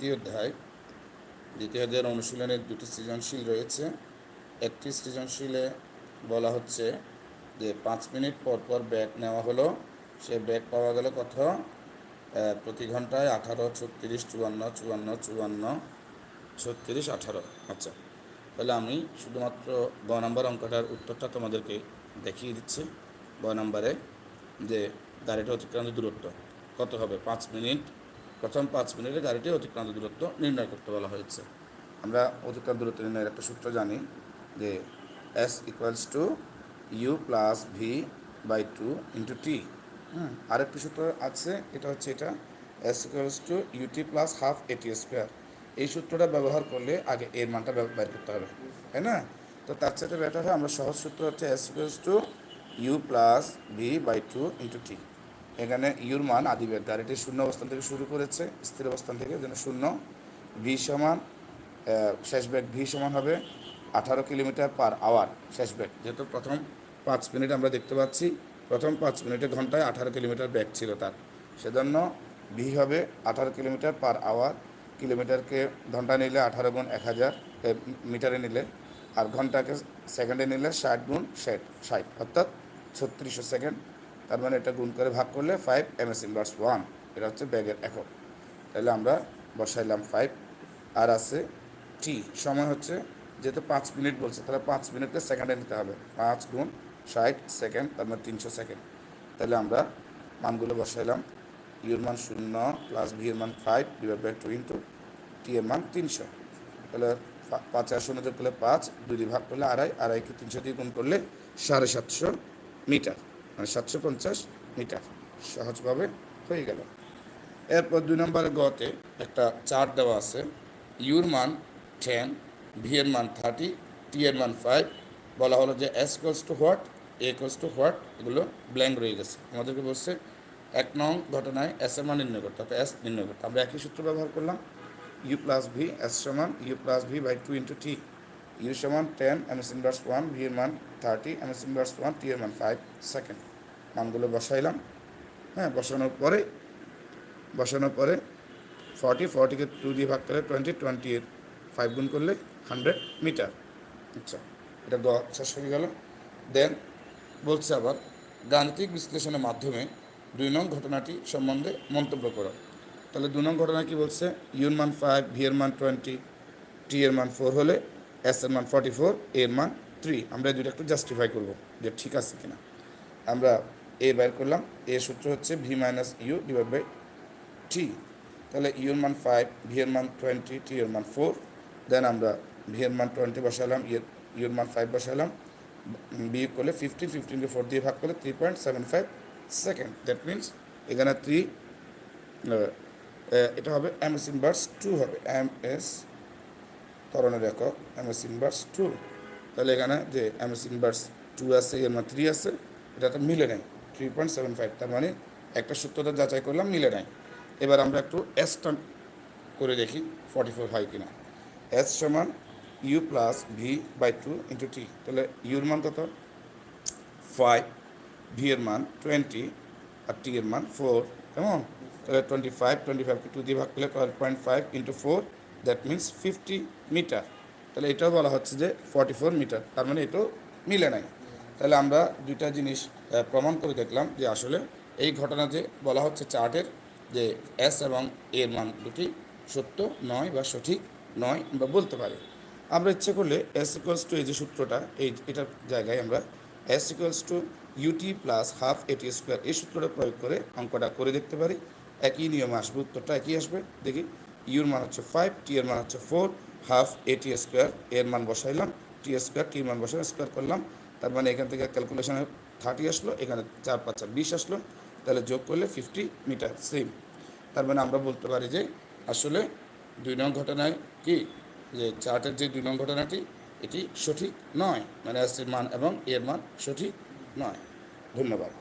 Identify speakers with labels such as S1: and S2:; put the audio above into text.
S1: দ্বিতীয় অধ্যায়, দ্বিতীয় অধ্যায়ের অনুশীলনের দুটি সৃজনশীল রয়েছে। একটি সৃজনশীলে বলা হচ্ছে যে পাঁচ মিনিট পর পর ব্যাগ নেওয়া হলো। সে ব্যাগ পাওয়া গেল কত? প্রতি ঘন্টায় আঠারো, ছত্রিশ, চুয়ান্ন চুয়ান্ন চুয়ান্ন, ছত্রিশ, আঠারো। আচ্ছা তাহলে আমি শুধুমাত্র ব নম্বর অঙ্কটার উত্তরটা তোমাদেরকে দেখিয়ে দিচ্ছি। গ নম্বরে যে গাড়িটা অতিক্রান্ত দূরত্ব, কত হবে? পাঁচ মিনিট প্রথম পাঁচ মিনিটে গাড়িটি অতিক্রান্ত দূরত্ব নির্ণয় করতে বলা হয়েছে। আমরা অতিক্রান্ত দূরত্ব নির্ণয়ের একটা সূত্র জানি যে S equals to U plus V by two into T hmm, আরেকটি সূত্র আছে, এটা হচ্ছে এটা। S equals to U T plus half A T square এই সূত্রটা ব্যবহার করলে আগে এর মানটা বের করতে হবে, তাই না? তো তার সাথে বেটার হয়, আমরা সহজ সূত্র হচ্ছে S equals to U plus V by two into T এখানে ইউর মান আদিবেগ এটি শূন্য অবস্থান থেকে শুরু করেছে, স্থির অবস্থান থেকে যেন শূন্য। ভি সমান শেষ বেগ ভি সমান হবে আঠারো কিলোমিটার পার আওয়ার শেষ বেগ যেহেতু প্রথম পাঁচ মিনিট আমরা দেখতে পাচ্ছি, প্রথম পাঁচ মিনিটে ঘন্টায় আঠারো কিলোমিটার ব্যাগ ছিল তার। সেজন্য ভি হবে আঠারো কিলোমিটার পার আওয়ার। কিলোমিটারকে ঘণ্টা নিলে আঠারো গুণ এক হাজার মিটারে নিলে, আর ঘন্টাকে সেকেন্ডে নিলে ষাট গুণ ষাট ষাট, অর্থাৎ ছত্রিশশো সেকেন্ড। তার মানে এটা গুণ করে ভাগ করলে five M S inverse one এটা হচ্ছে ব্যাগের একক। তাহলে আমরা বসাইলাম ফাইভ আর আছে টি সময় হচ্ছে যেহেতু পাঁচ মিনিট বলছে, তাহলে পাঁচ মিনিটকে সেকেন্ডে নিতে হবে। পাঁচ গুণ ষাট সেকেন্ড, তার মানে তিনশো সেকেন্ড। তাহলে আমরা মানগুলো বসাইলাম। ইউর মান শূন্য প্লাস ভি এর মান five divide by two into T এর মান তিনশো। তাহলে পাঁচ আর শূন্য যোগ করলে পাঁচ, দুই ভাগ করলে আড়াই। আড়াইকে তিনশো দিয়ে গুণ করলে সাড়ে সাতশো মিটার। মানে সাতশো পঞ্চাশ মিটার। সহজভাবে হয়ে গেল। এরপর দুই নম্বরের গতে একটা চার্ট দেওয়া আছে। ইউর মান টেন, ভি এর মান থার্টি, টি এর মান ফাইভ। বলা হলো যে S equals to what, A equals to what, এগুলো ব্ল্যাঙ্ক রয়ে গেছে। আমাদেরকে বলছে এক নং ঘটনায় এস এর মান নির্ণয় করতে হবে, এস নির্ণয় করতে আমরা একই সূত্র ব্যবহার করলাম। ইউ প্লাস ভি, এস সমান U plus V by two into T. U সমান ten, M S inverse one, V এর মান thirty, M S inverse one, T এর মান ফাইভ, সেকেন্ড। মানগুলো বসাইলাম। হ্যাঁ বসানোর পরে বসানোর পরে ফর্টি ফর্টিকে টু দিয়ে ভাগ করলে টোয়েন্টি টোয়েন্টি এর ফাইভ গুণ করলে হান্ড্রেড মিটার আচ্ছা এটা গ শেষ হয়ে গেল। দেন বলছে আবার, গাণিতিক বিশ্লেষণের মাধ্যমে দুই নং ঘটনাটি সম্বন্ধে মন্তব্য করো। তাহলে দু নং ঘটনা কি বলছে? ইউর মান ফাইভ ভি এর মান টোয়েন্টি টি এর মান ফোর হলে এস এর মান ফর্টি ফোর এর মান থ্রি আমরা এই দুটো একটু জাস্টিফাই করব যে ঠিক আছে কিনা। আমরা এ বের করলাম, এ সূত্র হচ্ছে V minus U divide by T তাহলে ইউর মান ফাইভ ভি এর মান টোয়েন্টি টি এর মান ফোর দেন আমরা ভি এর মান টোয়েন্টি বসালাম ইয়ের ইউর মান ফাইভ বসালাম। বি করলে ফিফটিন ফিফটিনকে ফোর দিয়ে ভাগ করলে three point seven five second that means এখানে থ্রি এটা হবে এম এস ইনভার্স টু হবে। এম এস ত্বরণের একক এম এস ইনভার্স টু তাহলে এখানে যে এম এস ইনভার্স টু আছে, এর মান থ্রি আছে এটা তো মিলে নেয় থ্রি পয়েন্ট সেভেন ফাইভ তার মানে একটা সূত্রটা যাচাই করলাম, মিলে নাই। এবার আমরা একটু এস এসটা করে দেখি ফর্টি ফোর হয় কিনা। এস সমান U plus V by two into T তাহলে ইউর মান কত? ফাইভ ভি এর মান টোয়েন্টি আর টি এর মান ফোর কেমন? তাহলে টোয়েন্টি ফাইভ টোয়েন্টি ফাইভকে টু দিয়ে ভাগ করলে twelve point five into four that means fifty metre তাহলে এটাও বলা হচ্ছে যে ফর্টি ফোর মিটার তার মানে এটাও মিলে নাই। তাহলে আমরা দুইটা জিনিস প্রমাণ করে দেখলাম যে আসলে এই ঘটনা যে বলা হচ্ছে চার্টের যে এস এবং এর মান দুটি সত্য নয় বা সঠিক নয় বা বলতে পারি। আমরা ইচ্ছে করলে এস ইকুয়ালস টু এই যে সূত্রটা, এই এটার জায়গায় আমরা S equals to U T plus half A T square এই সূত্রটা প্রয়োগ করে অঙ্কটা করে দেখতে পারি। একই নিয়মে আসবে, উত্তরটা একই আসবে। দেখি ইউর মান হচ্ছে ফাইভ টি এর মান হচ্ছে ফোর হাফ এটি স্কোয়ার এর মান বসাইলাম টি স্কোয়ার টির মান বসাইলাম স্কোয়ার করলাম। তার মানে এখান থেকে ক্যালকুলেশনে থার্টি আসলো, এখানে চার পাঁচ চার বিশ আসলো, তাহলে যোগ করলে ফিফটি মিটার সেম তার মানে আমরা বলতে পারি যে আসলে দুই নং ঘটনায় কি? যে চার্টের যে দুই নং ঘটনাটি, এটি সঠিক নয় মানে আসছে মান এবং এর মান সঠিক নয়। ধন্যবাদ।